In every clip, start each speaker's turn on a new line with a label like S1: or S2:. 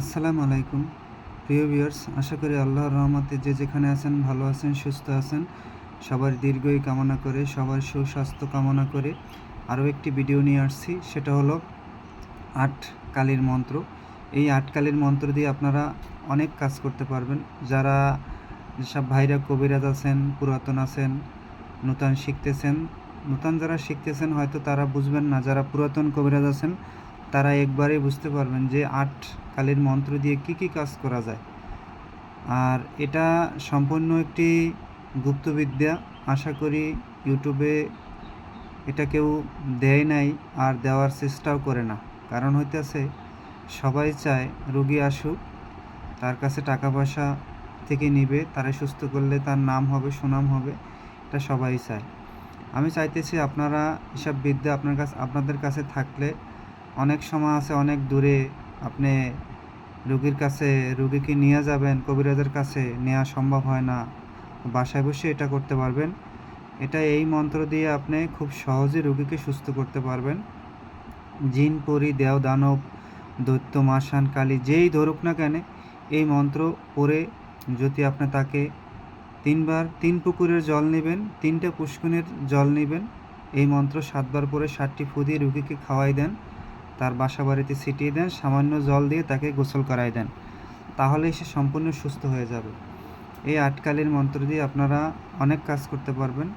S1: আসসালামু আলাইকুম। প্রিয় ভিউয়ার্স, আশা করি আল্লাহর রহমতে যে যেখানে আছেন, ভালো আছেন, সুস্থ আছেন। সবার দীর্ঘই কামনা করে, সবার সুস্বাস্থ্য কামনা করে আরও একটি ভিডিও নিয়ে আসছি। সেটা হলো আট কালীর মন্ত্র। এই আট কালীর মন্ত্র দিয়ে আপনারা অনেক কাজ করতে পারবেন। যারা যেসব ভাইরা কবিরাজ আছেন, পুরাতন আছেন, নূতন শিখতেছেন, নূতন যারা শিখতেছেন, হয়তো তারা বুঝবেন না, যারা পুরাতন কবিরাজ আছেন তারা একবারেই বুঝতে পারবেন যে আট কালীর মন্ত্র দিয়ে কি কি কাজ করা যায়। আর এটা সম্পূর্ণ একটি গুপ্তবিদ্যা। আশা করি ইউটিউবে এটা কেউ দেয় নাই আর দেওয়ার চেষ্টাও করে না। কারণ হইতেছে, সবাই চায় রুগী আসুক, তার কাছে টাকা পয়সা থেকে নিবে, তারা সুস্থ করলে তার নাম হবে, সুনাম হবে, এটা সবাই চায়। আমি চাইতেছি আপনারা এসব বিদ্যা আপনার কাছে, আপনাদের কাছে থাকলে অনেক সময় আছে, অনেক দূরে আপনি রুগীর কাছে, রুগীকে নিয়ে যাবেন, কবিরাজের কাছে নেওয়া সম্ভব হয় না। বাসায় বসে এটা করতে পারবেন। এটা এই মন্ত্র দিয়ে আপনি খুব সহজে রুগীকে সুস্থ করতে পারবেন। জিন, পরি, দেও, দানব, দৈত্য, মাসান, কালী, যেই ধরুক না কেন, এই মন্ত্র পরে যদি আপনি তাকে তিনবার, তিন পুকুরের জল নেবেন, তিনটে পুষ্কুনের জল নেবেন, এই মন্ত্র সাতবার পরে ষাটটি ফু দিয়ে রুগীকে খাওয়াই দেন। তার বাসা বাড়িতে ছিটিয়ে দেন, সামান্য জল দিয়ে তাকে গোসল করাই দেন। তাহলে সে সম্পূর্ণ সুস্থ হয়ে যাবে। এই আটকালির মন্ত্র দিয়ে আপনারা অনেক কাজ করতে পারবেন।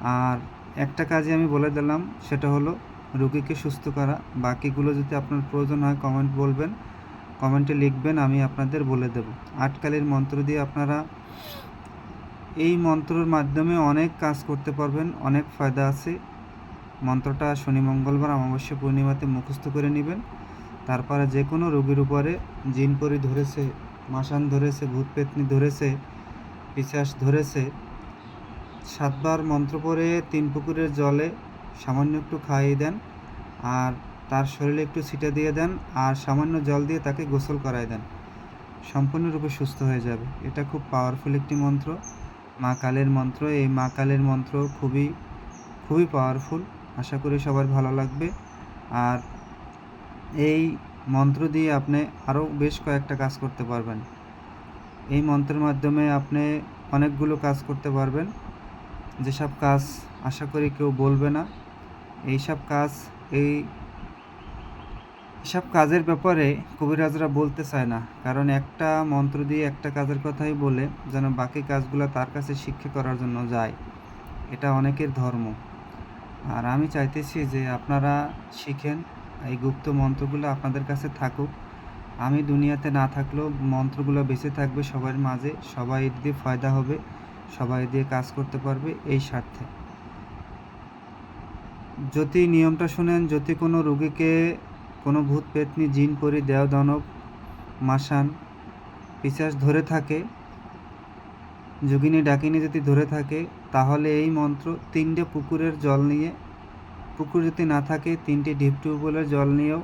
S1: আর একটা কাজে আমি বলে দিলাম, সেটা হলো রুগীকে সুস্থ করা। বাকিগুলো যদি আপনার প্রয়োজন হয় কমেন্ট বলবেন। কমেন্টে লিখবেন, আমি আপনাদের বলে দেব। আটকালির মন্ত্র দিয়ে আপনারা এই মন্ত্রর মাধ্যমে অনেক কাজ করতে পারবেন, অনেক ফায়দা আছে। মন্ত্রটা শনি, মঙ্গলবার, অমাবস্যা পূর্ণিমাতে মুখস্থ করে নেবেন। তারপরে যে কোনো রোগীর উপরে জিন পরি ধরেছে, মাসান ধরেছে, ভূত পেতনি ধরেছে পিচাস ধরেছে, সাতবার মন্ত্র পরে তিন পুকুরের জলে সামান্য একটু খাইয়ে দেন আর তার শরীরে একটু ছিটে দিয়ে দেন আর সামান্য জল দিয়ে তাকে গোসল করায় দেন। সম্পূর্ণরূপে সুস্থ হয়ে যাবে। এটা খুব পাওয়ারফুল একটি মন্ত্র। মা কালের মন্ত্র। এই মা কালের মন্ত্র খুবই খুবই পাওয়ারফুল আশা করি সবার ভালো লাগবে। আর এই মন্ত্র দিয়ে আপনি আরও বেশ কয়েকটা কাজ করতে পারবেন। এই মন্ত্রের মাধ্যমে আপনি অনেকগুলো কাজ করতে পারবেন। যেসব কাজ আশা করি কেউ বলবে না। এইসব কাজ, এই এসব কাজের ব্যাপারে কবিরাজরা বলতে চায় না। কারণ একটা মন্ত্র দিয়ে একটা কাজের কথাই বলে যেন বাকি কাজগুলো তার কাছে শিক্ষা করার জন্য যায়। এটা অনেকের ধর্ম। আর আমি চাইতেছি যে আপনারা শিখেন এই গুপ্ত মন্ত্রগুলো আপনাদের কাছে থাকুক। আমি দুনিয়াতে না থাকলেও মন্ত্রগুলো বেঁচে থাকবে সবার মাঝে, সবাই দিয়ে ফায়দা হবে, সবাই দিয়ে কাজ করতে পারবে এই স্বার্থে। যদি নিয়মটা শুনেন, যদি কোনো রুগীকে কোনো ভূত পেতনি জিন পরি দেও দানব মাসান পিসাস ধরে থাকে যোগিনী ডাকিনী যদি ধরে থাকে, তাহলে এই মন্ত্র তিনটে পুকুরের জল নিয়ে, পুকুর যদি না থাকে, তিনটে ডিপ টিউবওয়েলের জল নিয়েও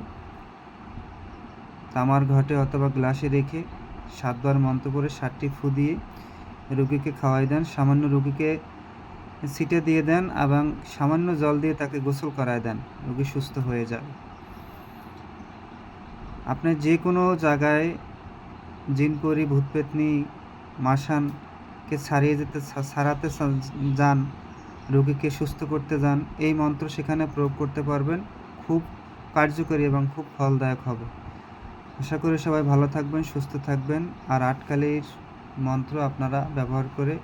S1: তামার ঘটে অথবা গ্লাসে রেখে সাতবার মন্ত্র করে সাতটি ফু দিয়ে রুগীকে খাওয়াই দেন। সামান্য রুগীকে সিটে দিয়ে দেন এবং সামান্য জল দিয়ে তাকে গোসল করায় দেন। রুগী সুস্থ হয়ে যাবে। আপনি যে কোনো জায়গায় জিনপরি ভূতপেতনি মাসানকে ছাড়িয়ে যেতে সারাতে যান, রোগীকে সুস্থ করতে যান, এই মন্ত্র সেখানে প্রয়োগ করতে পারবেন। খুব কার্যকরী এবং খুব ফলদায়ক হবে। আশা করি সবাই ভালো থাকবেন, সুস্থ থাকবেন। আর আটকালির মন্ত্র আপনারা ব্যবহার করে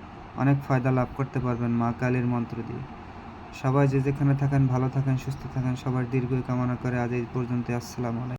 S1: অনেক ফায়দা লাভ করতে পারবেন মা কালীর মন্ত্র দিয়ে। সবাই যে যেখানে থাকেন, ভালো থাকেন, সুস্থ থাকেন, সবার দীর্ঘ কামনা করে আজ এই পর্যন্ত আসসালামু আলাইকুম।